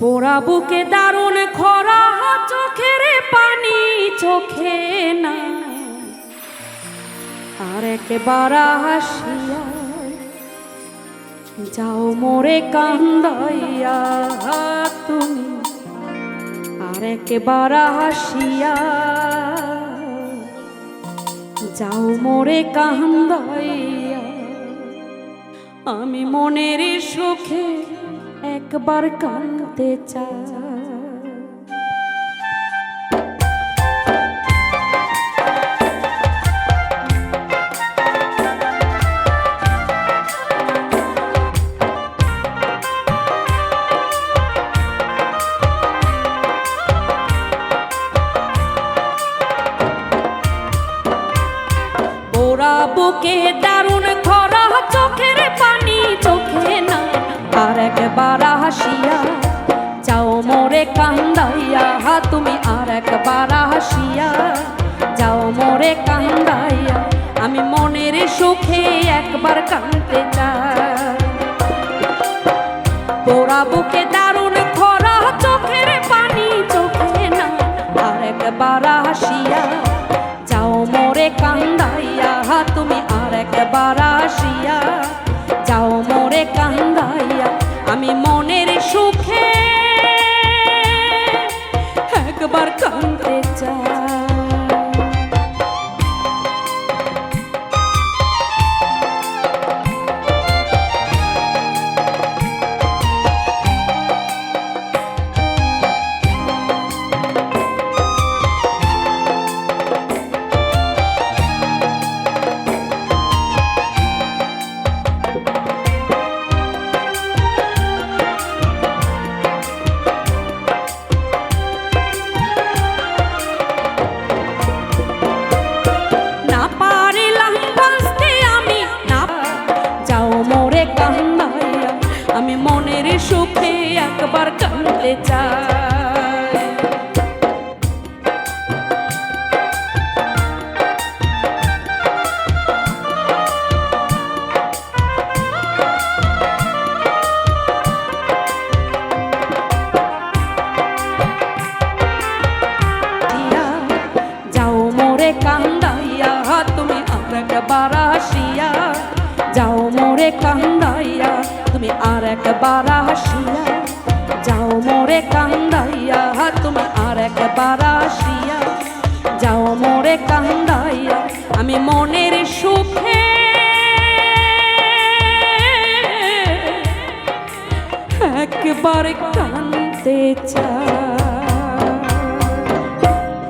পোড়া বুকে দারুণ খরা, চোখের পানি চোখে না। আর একেবার হাসিয়া যাও মোরে কান্দাইয়া তুমি। আর একেবার হাসিয়া যাও মোরে কান্দাইয়া। আমি মনের সুখে একবার চাই ওরা বুকে দারুণ খরা চোখের পানি চোখে একবার হাসিয়া, যাও মোরে কান্দাইয়া তুমি আর একবার হাসিয়া। যাও মোরে কান্দাইয়া, আমি মনের সুখে একবার কান্দতে চাই। পোড়া বুকে আমি মনের সুখে একবার কান্দতে চাই। কান্দাইয়া তুমি আর একবার আসিয়া। যাও মোরে কান্দাইয়া তুমি আর একবার আসিয়া যাও মোরে কান্দাইয়া, তুমি আর একবার আসিয়া যাও মোরে কান্দাইয়া, আমি মনের সুখে একবার কান্দতে চাই।